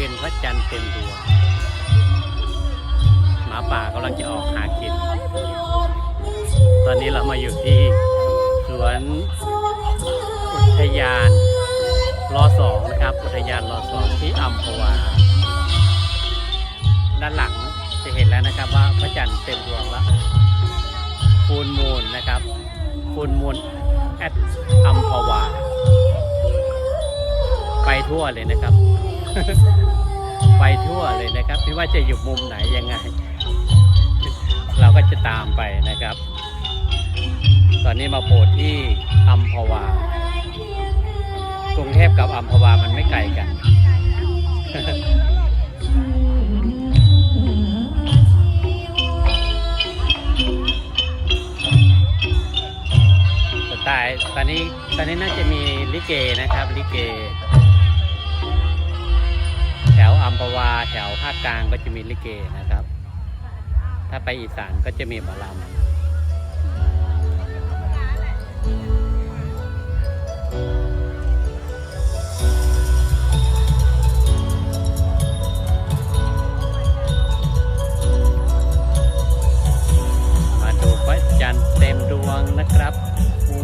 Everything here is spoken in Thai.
คืนพระจันทร์เต็มดวงหมาป่ากำลังจะออกหากิน ตอนนี้เรามาอยู่ที่สวนอุทยานรอสองนะครับ อุทยานรอสองที่อัมพวา ด้านหลังจะเห็นแล้วนะครับว่าพระจันทร์เต็มดวงแล้วฟูนมูลนะครับฟูนมูลแอดอัมพวา ไปทั่วเลยนะครับ ไปทั่วเลยนะครับไม่ว่าจะอยู่มุมไหนยังไง เราก็จะตามไปนะครับ ตอนนี้มาโผล่ที่อัมพวากรุงเทพกับอัมพวามันไม่ไกลกันตล์ตอนนี้ตอนนี้น่าจะมีลิเกนะครับลิเก อัมพวาแถวภาคกลางก็จะมีลิเกนะครับ ถ้าไปอีสานก็จะมีหมอลำมาดูพระจันทร์เต็มดวงนะครับโอ้